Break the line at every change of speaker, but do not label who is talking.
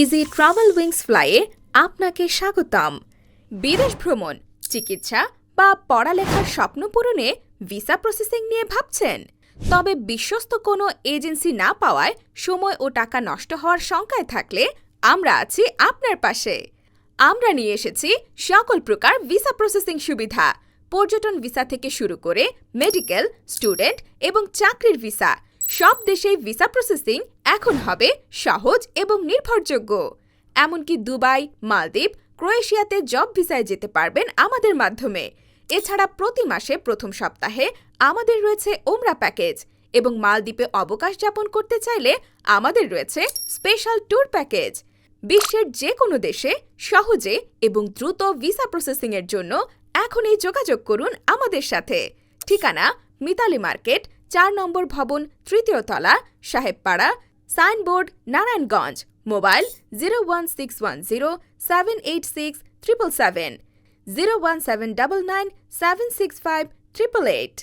Easy travel wings ফ্লাইয়ে আপনাকে স্বাগতম। বিদেশ ভ্রমণ, চিকিৎসা বা পড়ালেখার স্বপ্ন পূরণে ভিসা প্রসেসিং নিয়ে ভাবছেন। তবে বিশ্বস্ত কোনো এজেন্সি না পাওয়ায় সময় ও টাকা নষ্ট হওয়ার শঙ্কায় থাকলে আমরা আছি আপনার পাশে। আমরা নিয়ে এসেছি সকল প্রকার ভিসা প্রসেসিং সুবিধা। পর্যটন ভিসা থেকে শুরু করে মেডিকেল, স্টুডেন্ট এবং চাকরির ভিসা সব দেশেই ভিসা প্রসেসিং এখন হবে সহজ এবং নির্ভরযোগ্য। এমনকি দুবাই, মালদ্বীপ, ক্রোয়েশিয়াতে জব ভিসায় যেতে পারবেন আমাদের মাধ্যমে। এছাড়া প্রতি মাসে প্রথম সপ্তাহে আমাদের রয়েছে ওমরা প্যাকেজ এবং মালদ্বীপে অবকাশ যাপন করতে চাইলে আমাদের রয়েছে স্পেশাল ট্যুর প্যাকেজ। বিশ্বের যে কোনো দেশে সহজে এবং দ্রুত ভিসা প্রসেসিংয়ের জন্য এখনই যোগাযোগ করুন আমাদের সাথে। ঠিকানা মিতালি মার্কেট চার নম্বর ভবন তৃতীয় তলা, Sahebpara, Signboard, Narayanganj, mobile zero one six one zero seven eight six triple seven, zero one seven double nine seven six five triple eight.